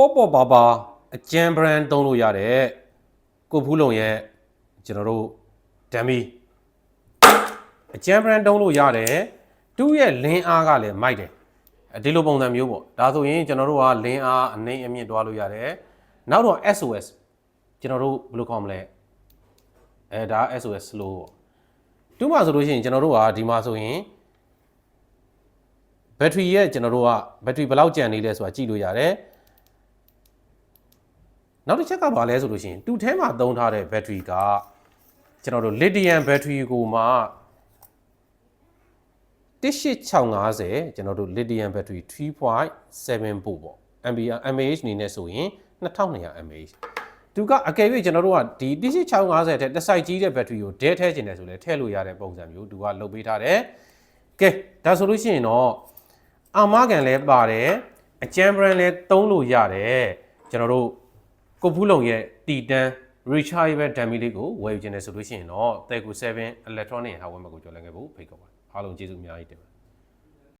ပေါ့ပေါ့ပါပါအကျန်း brand သုံးလို့ရတဲ့ကိုဖူးလုံရဲ့ကျွန်တော်တို့ဒမ်မီအကျန်း brand သုံးလို့ရတယ်သူ့ရဲ့လင်းအားကလည်းမိုက်တယ်အဲဒီလိုပုံစံမျိုးပေါ့ဒါဆိုရင်ကျွန်တော်တို့ကလင်းအားအနှိမ့်အမြင့်တွားလို့ရတယ်နောက်တော့ SOS ကျွန်တော်တို့ဘယ်လိုခေါ်မလဲအဲဒါ SOS slow ပေါ့တူးမှာဆိုလို့ရှိရင်ကျွန်တော်တို့ကဒီမှာဆိုရင်ဘက်ထရီရဲ့ကျွန်တော်တို့ကဘက်ထရီဘယ်လောက်ကျန်နေလဲဆိုတာကြည့်လို့ရတယ် နောက်တစ်ချက်ကဘာလဲဆိုလို့ရှိရင်တူထဲမှာသုံးထားတဲ့ဘက်ထရီကကျွန်တော်တို့ lithium ဘက်ထရီကိုမှ18650ကျွန်တော်တို့ lithium battery 3.7 volt ပေါ့ ampere mAh အနေနဲ့ဆိုရင်2200 mAh သူကအကယ်၍ကျွန်တော်တို့ကဒီ18650တဲ့တစ်စိုက်ကြီးတဲ့ဘက်ထရီကိုဒဲထဲကျင်တယ်ဆိုလဲထည့်လို့ရတဲ့ပုံစံမျိုးသူကလုပ်ပေးထားတယ်ကဲဒါဆိုလို့ရှိရင်တော့အာမခံလည်းပါတယ်အကျန်း brand လည်းသုံးလို့ရတယ်ကျွန်တော်တို့ ကိုဖူးလုံရဲ့တီတန် rechargeable dummy လေးကိုဝယ်ယူခြင်းနဲ့ဆိုလို့ရှိရင်တော့ Teco 7 electronic ဟာဝယ်မှာကိုကြော်လန့်ခဲ့ဖို့ဖိတ်ခေါ်ပါတယ်အားလုံးကျေးဇူးအများကြီးတင်ပါတယ်